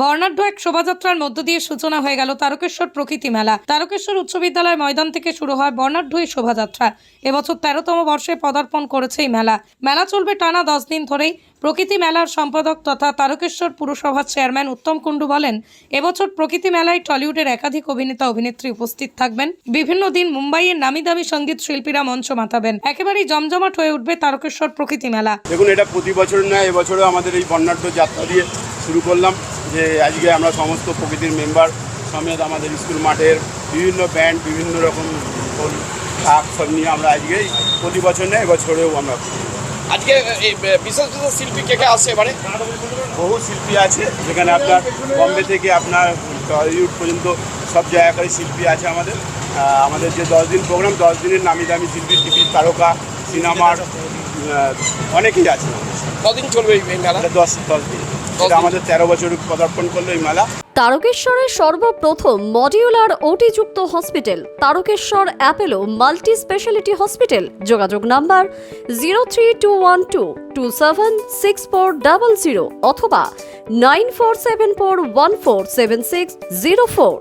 বর্ণাঢ্য এক শোভাযাত্রার মধ্য দিয়ে সূচনা হয়ে গেল তারকেশ্বর প্রকৃতি মেলা। তারকেশ্বর উচ্চ বিদ্যালয় ময়দান থেকে শুরু হয় বর্ণাঢ্য এই শোভাযাত্রা। এবছর তেরোতম বর্ষে পদার্পণ করেছে এই মেলা। মেলা চলবে টানা দশ দিন ধরেই। প্রকৃতি মেলার সম্পাদক তথা তারকেশ্বর পুরসভার চেয়ারম্যান উত্তম কুণ্ডু বলেন, এবছর প্রকৃতি মেলায় টলিউডের একাধিক অভিনেতা অভিনেত্রী উপস্থিত থাকবেন বিভিন্ন দিন মুম্বাইয়ের নামি দামি সংগীত শিল্পীরা মঞ্চ মাতাবেন একেবারেই জমজমাট হয়ে উঠবে তারকেশ্বর প্রকৃতি মেলা দেখুন, এটা প্রতি বছর না এবছরও আমাদের এই বর্ণাঢ্য যাত্রা দিয়ে শুরু করলাম যে আজকে আমরা সমস্ত প্রকৃতির মেম্বার সমেত আমাদের স্কুল মাঠের বিভিন্ন ব্যান্ড, বিভিন্ন রকম ঢাক সব নিয়ে আমরা আজকে প্রতি বছর না এবছরেও আমরা। আজকে এই বিশেষ বিশেষ শিল্পী কে কে আসছে এবারে? বহু শিল্পী আছে যেখানে আপনার বম্বে থেকে আপনার টলিউড পর্যন্ত সব জায়গাকারী শিল্পী আছে আমাদের। আমাদের যে দশ দিন প্রোগ্রাম দশ দিনের নামি দামি শিল্পী টিভি তারকা সিনেমার অনেকেই আছে কদিন চলবে এই মেলা? দশ দশ দিন। আমাদের তেরো বছর পদার্পণ করল এই মেলা। তারকেশ্বরের সর্বপ্রথম modular ওটিযুক্ত hospital, Tarakeswar Apollo multi speciality hospital. যোগাযোগ number zero three two one two two seven six four double zero অথবা nine four seven four one four seven six zero four.